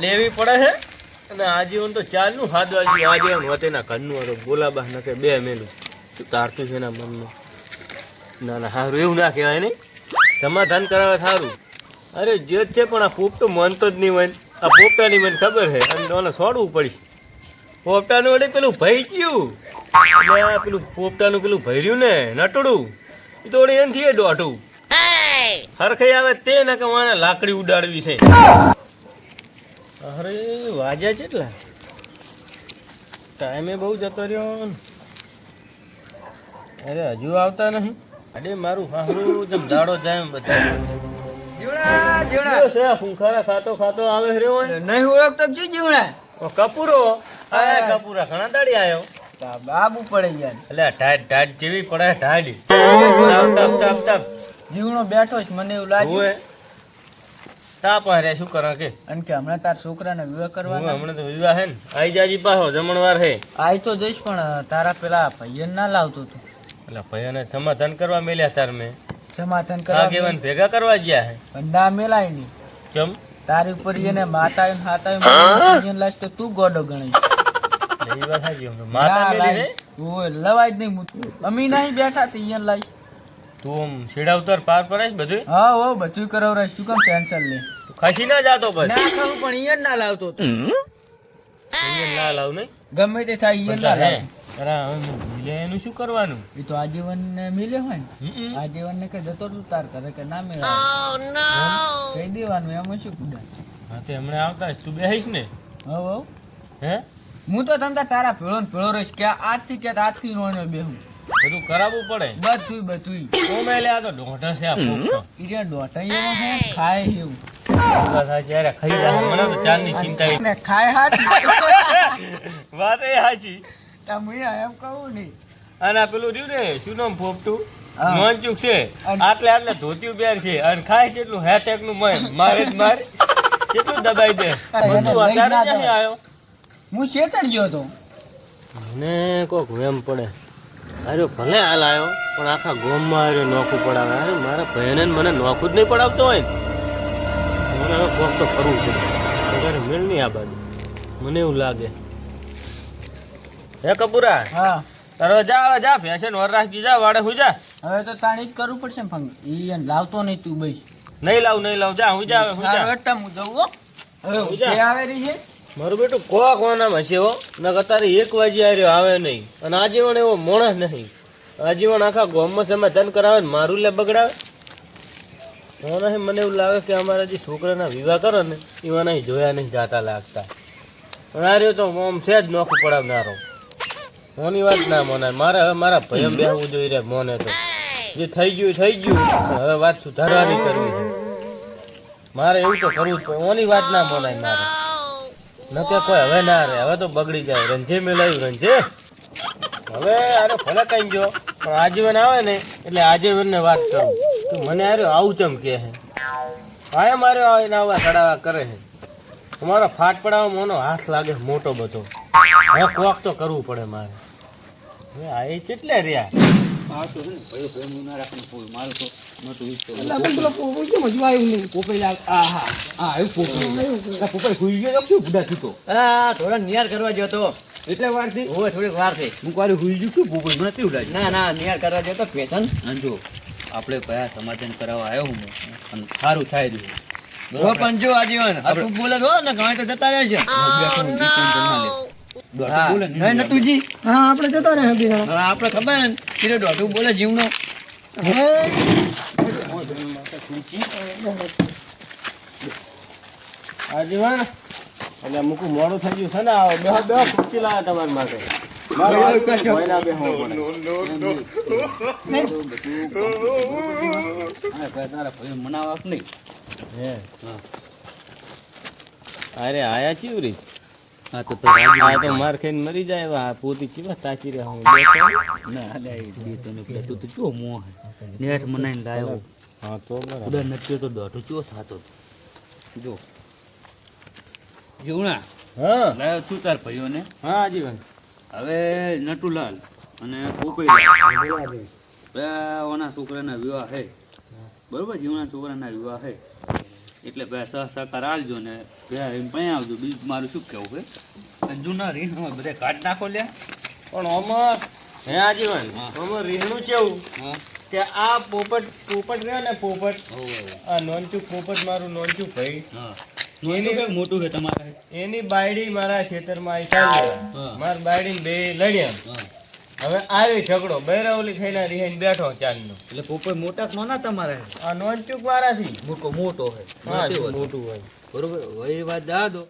લેવી પડે છે અને આજીવન તો ચાલનું હાદવા જેવું આજીવન વતેના ઘરનું હતો બોલાબા નકે બે મેલું. તું તારતું છે એના મનમાં? ના ના સારું એવું ના કહેવાય નહીં. સમાધાન કરાવે સારું. અરે જે છે પણ આ પોપટો માનતો જ નહીં હોય. આ પોપટાની મને ખબર છે. અને ઓને છોડવું પડી. પોપટાનું વડે પેલું ભઈ ગયું એટલે પેલું પોપટાનું પેલું ભર્યું ને નટડું. એ તો વળી એનથી એ દોઢું. હરખાઈ આવે તે ન કે માને લાકડી ઉડાડવી છે. અરે વાજ્યા કેટલા ટાઈમે બહુ જતો રહ્યો અરે હજુ આવતા નહીં. અરે મારું હાહરું જેમ દાડો જાય બધા. જીવડા છે ફૂંખારા ખાતો ખાતો આવે રહ્યો હોય. નહીં ઓળખતો શું જીવડા? કપૂરો. આ કપૂરા ઘણા દાડી આવ્યો બાબુ પડે યાર. એટલે ઢાઢ ઢાઢ જેવી પડે તાપ જીવણો બેઠો છે મને એવું લાગ્યું ઓએ તાપ શું કરે કે? અને કે હમણાં તાર છોકરાને વિવાહ હમણાં તો વિવાહ હે ને. આઈ જાજી જમણવાર હે. આય તો જઈશ પણ તારા પેલા ભાઈને ના લાવતો તું. એટલે ભૈયાને સમાધાન કરવા મેલ્યા તાર મેં. સમાધાન કરવા કેવાને ભેગા કરવા ગયા હે? પણ ના મેલાય નહીં કેમ? તારી ઉપર એને માતા હાથ આવીને લાશ તો તું ગોડો ગણી એટલે વાત સાચી માતા મેલી હે? ઓય લવાય જ નહીં અમી નહીં બેઠા તે લાઈ તું આમ છેડા ઉતર પાર પડે છે બધું હા હો બધું કરાવરા શું કામ ટેન્શન લે? ખસી ના જાતો પર ના ખાવું પણ ઈયર ના લાવતો તું. અહીંયા ના લાવ ને ગમે તે થાય ઈયર ના લાવ. મિલે એનું શું કરવાનું? એ તો આજીવન ને મિલે હોય ને. આજીવન ને કે જતો તું તાર કરે કે ના મેળવે. કહી દેવાનું એમાં શું કુડા હા તે હમણાં આવતા તું બેહીશ ને? હવ હવ હે? હું તો તમતા તારા ભેળો ને ભેળો રહીશ કે આજથી કે આજથી નો નો બેહું. બધું કરાવવું પડે. બધું બધું ઓ મેલે આ તો ડોઢા છે આ. ઈરે દોટાઈ એવો હે ખાય એવું. વાત ખાઈ જાય મને તો ચાંદની ચિંતા ખાય હાથ વાત એ સાચી તમે એમ કહું નહીં અને આ પેલું રહ્યું ને શું નામ પોપટું હા. છે. આટલે આટલે ધોતિયું પહેર છે. અને ખાય છે એટલું હેતેકનું મય. મારે જ મારે. કેટલું દબાઈ દે. એને બધું અત્યારે આવ્યો? હું છેતર ગયો તો મને કોક વેમ પડે. અરે ભલે હાલ આવ્યો પણ આખા ગોમમાં આવ્યો નોખું પડાવે. અરે મારા બહેને મને નોખું જ નહીં પડાવતો હોય ને. મને હવે કોક તો કરવું છે. વગર મેળ નહીં આ બાજુ. મને એવું લાગે. હે કપૂરા હા. તારો જા હવે જા ફેશન વર રાખી જા વાડે હું જા. હવે તો તાણી જ કરવું પડશે ફંગ. ઈ લાવતો નહીં તું બઈ નહીં લાવ નહીં લાવ. જા હું જા હવે હું જા. હું જઉં હો. હવે હું જા. આવે રહી છે મારું બેટું કોવા કોનામાં છે હો. નકર તારે એક વાગે આવ્યો આવે નહીં. અને આજીવન એવો મોણસ નહીં. આજીવન આખા ગામમાં સમાધાન કરાવે ને મારું લે બગડાવે. મોણસ મને એવું લાગે કે અમારા જે છોકરાના વિવાહ કરો ને, એવા નહીં જોયા નહીં જાતા લાગતા. રહ્યો તો મોમ છે જ નોખું પડાવનારો. મોની વાત ના મોનાય. મારે હવે મારા ભયમ બેહવું જોઈએ રે મોને તો. જે થઈ ગયું થઈ ગયું. હવે વાત સુધારવાની કરવી મારે એવું તો કરવું જ પડે. વાત ના મોનાય મારે. ન કે કોઈ હવે ના રે હવે તો બગડી જાય. રંજે મેલાયું રંજે. હવે અરે ફરક કઈ ગયો. પણ આજીવન આવે ને, એટલે આજીવન ને વાત કરું. તું મને અરે આવું ચમ કે હે આયા મારે આવીને આવા સડાવા કરે છે. તમારો ફાટ પડાવવા મોનો હાથ લાગે મોટો બધો. હવે કોક તો કરવું પડે મારે. હવે આ એ કેટલે રહ્યા? હા થોડા નિયાર કરવા ગયો તો. એટલે વારથી ઓય થોડીક વાર થઈ હું કાલે હુઈ ગયું છું? ભૂગોળ મને કેવું ના ના નિયાર કરવા ગયો તો ફેશન. જો. આપણે કયા સમાધાન કરાવવા આવ્યો હું. અને સારું થાય છે ઓ પણ જો આજીવન. આ બોલે છો ને ગમે તો જતા રહેશે નહીં નતુજી. હા આપણે જતા રહે હવે આપણે ખબર ને. દોઢું બોલે જીવનો આજીવન એટલે અમુક મોડું થઈ ગયું છે ને આવો બે બેહો ખુરશી લાવે તમારી માટે. મહિના બેહો પડે તારા ભાઈ મનાવા કે નહીં? અરે આયા ચીવરી? હા તો આ તો માર ખાઈને મરી જાય આ પોતી ચીવા તાકી રહ્યા હું? ના અલ્યા બે તને પેલા તું તો ચો મોહ નેટ મનાઈને લાવ્યો હા તો બરાબર. ઉડા નચ્યો તો દોઢો ચો થાતો. જો. જીવણા હા. લાવ્યો છું તાર ભાઈઓને. હા આજીવન હવે નટુલાલ અને પોપઈલાલ બે ઓના છોકરાના વિવાહ હે. બરોબર જીવના છોકરાના વિવાહ હે. એટલે બે સહ સહકાર આલજો ને બે એમ પણ આવજો. બીજું મારું શું કેવું છે? જૂના રીણ હોય બધે કાઢ નાખો લે પણ અમર હે આજીવન હા. આમાં રીહણું કેવું? કે આ પોપટ પોપટ રહ્યો ને પોપટ હોવે, હોવે. આ નોનચું પોપટ મારું નોનચું ભાઈ. એનું કંઈક મોટું છે તમારે? એની બાયડી મારા ખેતરમાં આવી. મારી બાયડી બે લડ્યા. હવે આવી ઝઘડો બૈરાવલી થઈને રિહાઈને બેઠો ચાલનો. એટલે પોપર મોટા કે ના તમારે આ નોનચુક વાળાથી. મોટો મોટો હા મોટી હોય. બરોબર? હવે વાત દો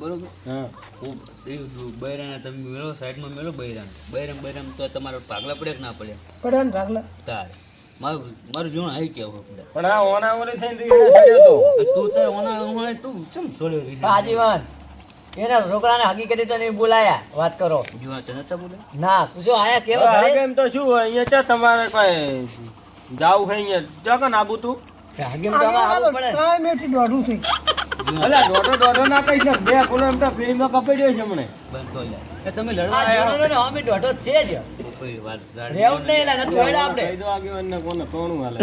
બરોબર? હા. ખૂબ એ બૈરાને તમે મેળો સાઈડમાં મેળો બૈરાને. બૈરામ બૈરામ તો તમારો પાગલા પડે કે ના પડે પડ્યા ને ભાગલા. તારે. મારું મારું આવી કેવું પડે પણ આ ઓના ઓલી થઈને તો. તું તાર ઓના ઓના તું ચમ છોડ્યો આજીવન એના છોકરાને હકીકતી તો નહીં બોલાયા વાત કરો તને બોલે ના પૂછો આયા કેવો ઘરે એમ તો શું હોય અહીંયા ચા તમારે કઈ જાવું છે અહીંયા જગન આબુ તું હાગેમ તો આવું પડે ને. કાંઈ મેથી દોઢું થઈ અલા દોઢો દોઢો ના કહી શક બે ફૂલો એમ તો ફિલ્મ કપાઈ છે હમણે બંધ તમે લડવા આવ્યા છો ને અમે દોઢો છે જ કોઈ વાત રેવું નહીં એલા નથી હેડા આપણે કહી દો આગેવાનને કોને કોણું હાલે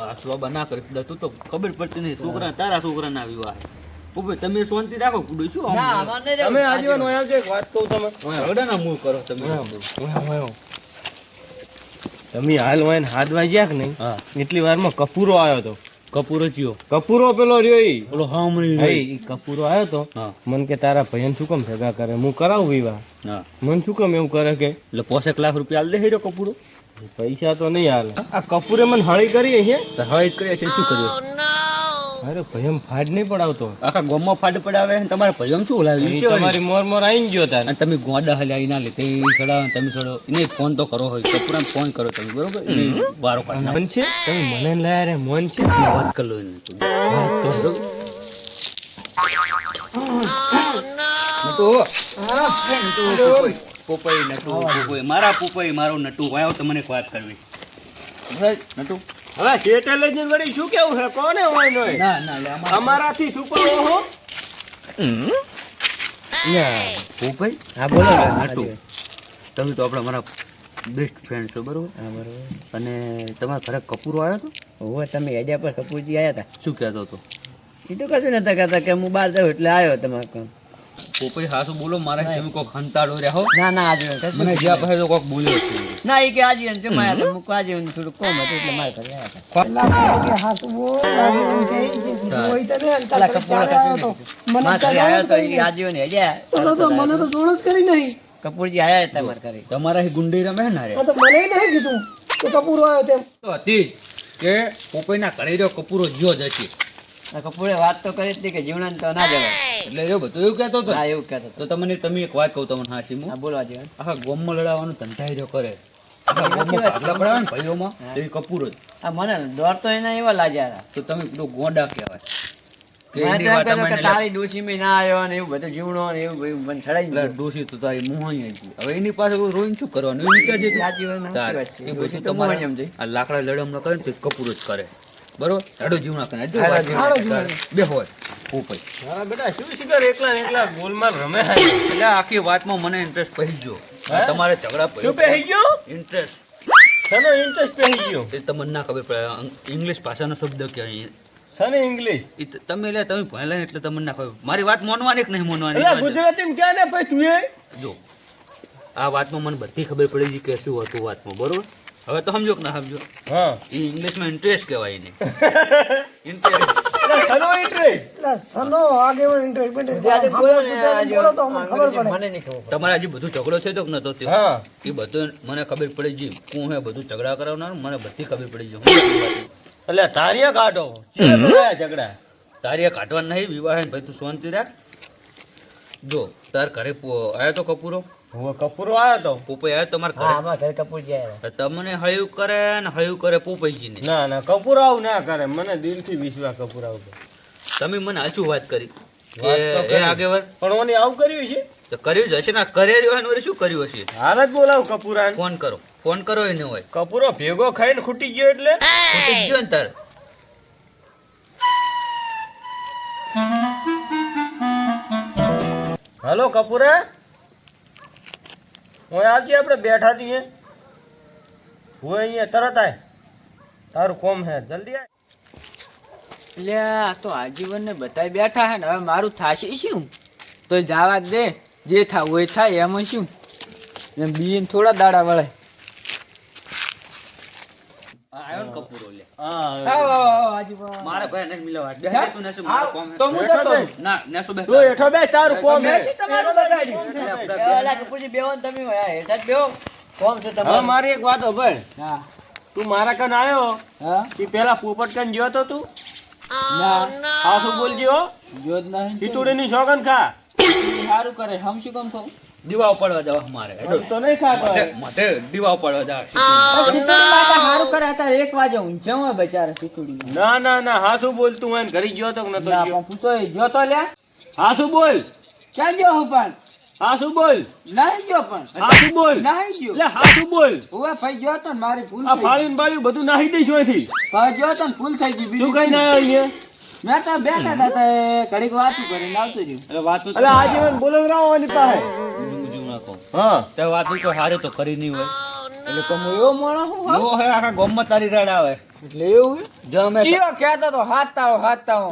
આ સ્લોબા ના તું તો ખબર પડતી નહીં છોકરા તારા છોકરા ના વિવાહ તમે શાંતિ રાખો કુડું શું ના અમાર તમે આજીવન હોય આવજો વાત કહું તમે? હરડાના મૂળ કરો તમે. તમે હાલ હોય ને હાથ વાગ્યા કે નહીં હા. એટલી વારમાં કપૂરો આવ્યો તો. કપૂર થયો. કપૂરો પેલો રહ્યો ઈ. ઓલો હામણી હા, કપૂરો આવ્યો તો. મન કે તારા ભયન શું કેમ ભેગા કરે? હું કરાવું વિવાહ? હા. મન શું કેમ એવું કરે કે? એટલે પોસેક લાખ રૂપિયા આલ દે હીરો કપૂરો? પૈસા તો નહીં હાલ આ કપૂરે મને હળી કરી છે હળી કરી છે શું કર્યું? અરે ભયમ ફાડ નહીં પડાવતો. આખા ગોમમાં ફાટ પડાવે ને તમારે ભયમ શું ઓલાવ્યું તમારી મોર મોર આવીને ગયો તાર. અને તમે ગોડા હલ્યા એના લીધે એ સડાવો તમે સડો એને ફોન તો કરો હોય કપૂરાને ફોન કરો તમે બરોબર? વારો કાઢ મન છે? તમે મને લાયા રે મન છે? વાત કરો લો તો. પોપઈ નટુ પોપઈ. મારા પોપઈ મારો નટુ. આવ્યો તમને એક વાત કરવી. નટુ? હવે શેઠે લઈ વળી શું કેવું છે? કોને હોય નો ના ના અમારાથી શું હો. હો. પોપઈ હા બોલો નટુ તમે તો આપણા મારા બેસ્ટ ફ્રેન્ડ છો બરોબર? અને તમારા ઘરે કપૂરો આવ્યો હતો ઓવે તમે હેડિયા પર કપૂરજી આવ્યા હતા? શું કહેતો હતો? એ તો કશું નતા કહેતા કે હું બહાર જાઉં એટલે આવ્યો તમારે કામ પોપઈ હાસુ બોલો મારા તમે કોક હંતાડો રહ્યો ના ના આજે મને જ્યાં પાસે તો કોક બોલ્યો છે. ના એ કે આજીવન જમાયા હતા આજે આજીવન થોડું કોમ હતું એટલે મારે ઘરે આવ્યા હતા. હાસુ બોલ, આગળ કે જે તને કપૂરો ચાલે કશું આવ્યો તો. નહીં. મને ઘરે આવ્યો તો એ આજે હેડ્યા. તો તો મને તો જોણ જ કરી નહીં. કપૂરજી આયા હતા મારા ઘરે. તમારા ગુંડી રમે ને રે તો મને નહીં કીધું કે કપૂર આવ્યો તેમ. તો હતી કે પોપઈના ઘરે રહ્યો કપૂરો જ્યો જશે હશે. આ કપૂરે વાત તો કરી હતી કે જીવણાને તો ના જવાય એટલે એવું બધું એવું કહેતો હતો હા એવું કહેતો તો. તમને તમે એક વાત કહું તમને હાસી હા બોલવા જેવું આખા ગોમમાં લડાવવાનું ધંધા જો કરે. કપૂરો લાકડા લડમ ન કરે ને તો એ જ કરે. બરોબર? હેડો જીવના કરે. બે હોય. પોપઈ મારા બેટા શું શિકાર એકલા એકલા ગોલમાલ રમે એટલે આખી વાતમાં મને ઇન્ટરેસ્ટ પડી ગયો. તમારે ઝઘડા શું પહી ગયો? ઇન્ટરેસ્ટ શાનો ઇન્ટરેસ્ટ પહી ગયો? એ તમને ના ખબર પડે. ઇંગ્લિશ ભાષાનો શબ્દ કહેવાય શાને ઇંગ્લિશ તમે એટલે તમે ભણેલા એટલે તમને ના ખબર. મારી વાત માનવાની કે નહીં માનવાની? ગુજરાતી ક્યાં ને ભાઈ તું એ? જો આ વાતમાં મને બધી ખબર પડી ગઈ કે શું હતું વાતમાં. બરોબર? હવે તો સમજો કે ના સમજો. હા. એ ઇંગ્લિશમાં ઇન્ટરેસ્ટ કહેવાય એને. ઇન્ટરેસ્ટ સનો ઇન્ટરેસ્ટ? એટલે સનો આગેવાન ઇન્ટરેસ્ટ. ગુજરાતી બોલો બોલો તો મને ખબર પડે. મને નહીં ખબર. તમારે હજી બધું ઝઘડો છે તો કે નતો થયો? હા. એ બધું મને ખબર પડી જી હું હે બધું ઝઘડા કરાવનાર? મને બધી ખબર પડી વાત. એટલે તારીએ કાઢો. ઝઘડા તારીએ કાઢવા નહીં વિવાહ ભાઈ તું શાંતિ રાખ. જો તાર ઘરે આયો તો કપૂરો. હવે કપૂરો આવ્યો તો? પોપઈ આવ્યો તમારા ઘરે અમારા ઘરે કપૂરજી આવ્યા તમને હયું કરે ને હયું કરે પોપઈજીને ના ના કપૂર આવું ના કરે. મને દિલથી વિશ્વાસ કપૂર આવું તમે મને હાચું વાત કરી. કે એ કરી. પણ ઓને આવું કર્યું છે? તો કર્યું જ હશે ને? આ કરે રહ્યો હોય ને વળી શું કર્યું હશે? હાલ જ બોલાવ કપૂરા ફોન કરો. ફોન કરો એને હોય. કપૂરો ભેગો ખાઈને ખૂટી ગયો એટલે? ખૂટી ગયો ને તાર. હાલો કપૂરા. હું આવજે આપણે બેઠા છીએ. હું અહીંયા તરત આય. તારું કોમ હે જલ્દી આય. એટલે આ તો આજીવન ને બધા બેઠા હે ને હવે મારું થાશે શું? તો જવા દે જે થાવું હોય થાય એમાં શું? એમ બીન થોડા દાડા વળે. આ આવ્યો ને કપૂરો લે. હા મારે ભાઈ નથી મિલવા બે તું નેસો મારો કોમ તો હું જતો ના નેસો બે તું હેઠો બે તારું કોમ હે. મેસી તમારું બગાડ્યું. હવે મારી એક વાત હા. તું મારા કન આવ્યો હા? તે પેલા પોપટ કન જ્યો તો તું? ના. હા શું બોલજી હો? જો જ નહીં. ખીચુડીની શોગન ખા. સારું કરે હમ શું કામ કહું? દીવા ઉપાડવા જવા મારે તો નહીં ખાતો માથે દીવા ઉપાડવા જવા સારું કરે હતા એક વાગે હોય બચારા ખીચડી ના ના ના હા શું બોલ તું એમ ઘરે ગયો તો નતો ગયો? પૂછો એ જો તો લ્યા. હા શું બોલ. ક્યાં ગયો હું પણ? હા શું બોલ. નહીં ગયો પણ. હા શું બોલ. નહીં ગયો. લે હા શું બોલ. ઓવે ભાઈ ગયો તો મારી ભૂલ આ ફાળીન ફાળીને બધું નાહી દઈશું અહીંથી. ભાઈ ગયો તો ભૂલ થઈ ગઈ શું બીજું કઈ ના અહીંયા? મેં તો બેઠા હતા તો ઘડીક વાતું કરીને આવતું રહ્યું. એટલે વાતું એટલે આજીવન બોલવરાવો પાસે. જું ના હા. તે વાતું તો હારે તો કરી નહીં હોય. એટલે તો હું એવો મોણો હું. હા? હે આખા ગામમાં તારી રેડ આવે. એટલે એવું જો અમે ચિયો કહેતો તો હાથ તાવ હાથ તાવ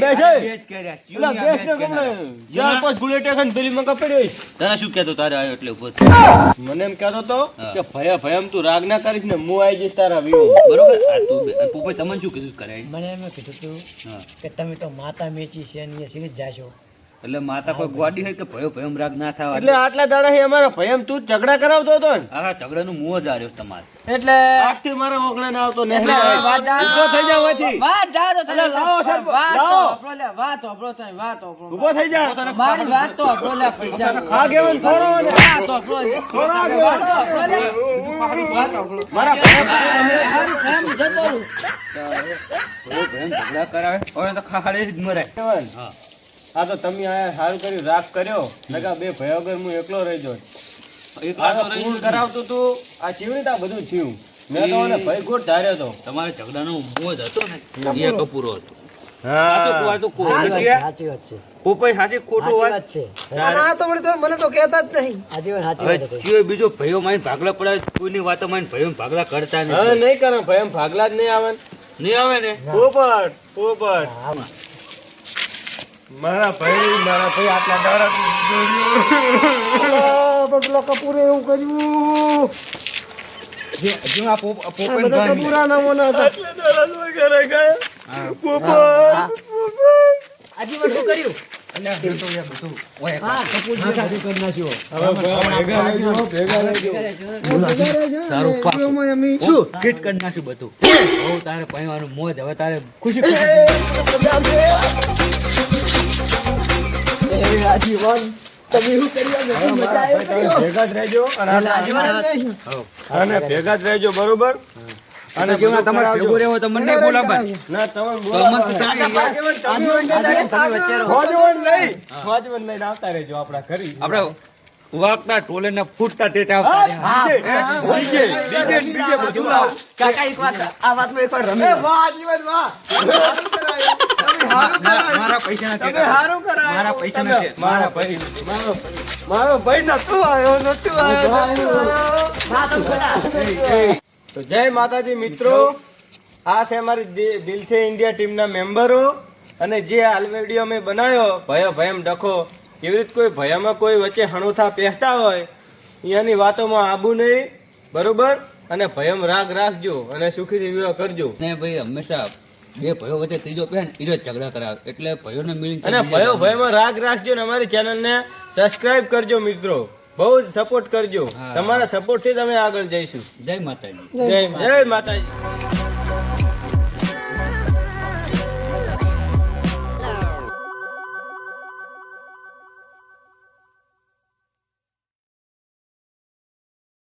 બેસે. આ બેજ કર્યા, ચિયો ગેસ ગમે કર્યા. જ્યાં બુલેટ એખાને પેલી માં કપડી તને શું કહેતો તારે આવ્યો એટલે ઊભો મને એમ કહેતો તો કે ભયા ભયમ તું રાગ ના કરીશ ને હું આવી જઈશ તારા વ્યૂ. બરોબર? આ તું બે- તમને શું કીધું કરાય? મને એમ કીધું કે તમે તો માતા મેચી છે ને સીધી જાશો. એટલે માતા કોઈ ગોડી હોય કે ભયો ભયમ રાગ ના થવા એટલે આટલા દાડા અમારા ભયમ તું ઝઘડા કરાવતો હતો ને? આખા ઝઘડાનું મું જ આર્યો તમારે. એટલે આખી મારા ઓગણે ના આવતો ને જા- થઈ જાવ પછી વાત જા તો અલા, લાવો સર વાત તો લાવો. આપણો લે, વાત આપણો થાય, વાત આપણો. ઊભો થઈ જા. મારી વાત તો આપણો લે, પૈસા ખા ગેવન છોડો ને વાત તો આપણો. છોડો આ વાત તો લે. વાત આપણો. મારા ભયમ ભયમ જતો રહું. ભયમ ઝઘડા કરાવે. હવે તો ખાડે જ મરાય. હા. આ તો તમે આયા સારું કર્યું રાગ કર્યો. નકા બે ભયો વગર હું એકલો રહી જો આ તો કરાવતું તું. આ ચીવડી તા બધું થયું. મેં તો એને ભય ગોટ ધાર્યો હતો તમારે ઝઘડાનો જ હતો ને. એ કપૂરો હતો. આ આ બીજો ભાઈઓ માઈને ભાગલા પડે કોઈની વાતો માઈને ભયો ભાગલા કરતા નહીં કરે ભાઈ ભાગલા જ નહીં આવે ને. નહીં આવે ને? પોપટ પોપટ. મારા ભાઈ મારા ભાઈ આટલા દાડા બગલો કપૂરે એવું કર્યું જો આ પોપ- આ પોપઈનો બધા ઘર ના હતા આટલા દાડા લોહી ઘરે ગયા હા. પોપટ આજીવન કર્યું અલ્યા, જો તો યાર બધું ઓય હા કપૂર ભેગા કરી નાખ્યો હવે ભેગા રહેજો ભેગા રહેજો તારું પાપ. વિડીયોમાં અમે શું કરી નાખ્યું બધું તારે પહેવાનું મોજ હવે તારે ખુશી તમે શું કર્યું? ભેગા જ રહેજો અને ભેગા જ રહેજો બરોબર અને જેવા તમારે. ભેગું રહેવું તો મને બોલાવાય. ના તમે તો બોલાવો. મને તો તારી- ખોજવણ નહીં આવતા રહેજો આપણા ઘરે આપણે વાગતા ટોલે ને ફૂટતા ટેટા આવતા ડીજે, ડીજે, ડીજે બધું લાવો. કાકા એક વાત આ વાતમાં એક વાર રમી વાહ, જીવન વાહ. મારા પૈસા નથી તમે હારું કરાય. મારા પૈસા નથી. મારા ભાઈ મારો મારો ભાઈ નતું આવ્યો નતું આવ્યો. તો જય માતાજી મિત્રો. આ છે અમારી દિલ છે ઇન્ડિયા ટીમના મેમ્બરો. અને જે હાલ વીડિયો અમે બનાવ્યો ભયો ભયમ ડખો એવી રીતે કોઈ ભયમાં કોઈ વચ્ચે હણુથા પહેરતા હોય અહીંયાની વાતોમાં આબુ નહીં. બરોબર? અને ભયમ રાગ રાખજો અને સુખી વિવાહ કરજો. ને ભાઈ હંમેશા બે ભયો વચ્ચે ત્રીજો પહેન ઈ ઝઘડા કરાવે. એટલે ભયોને મિલિંગ અને ભયો ભયમાં રાગ રાખજો ને અમારી ચેનલને સબસ્ક્રાઇબ કરજો મિત્રો. બહુ જ સપોર્ટ કરજો. તમારા સપોર્ટથી થી અમે આગળ જઈશું. જય માતાજી. જય જય માતાજી.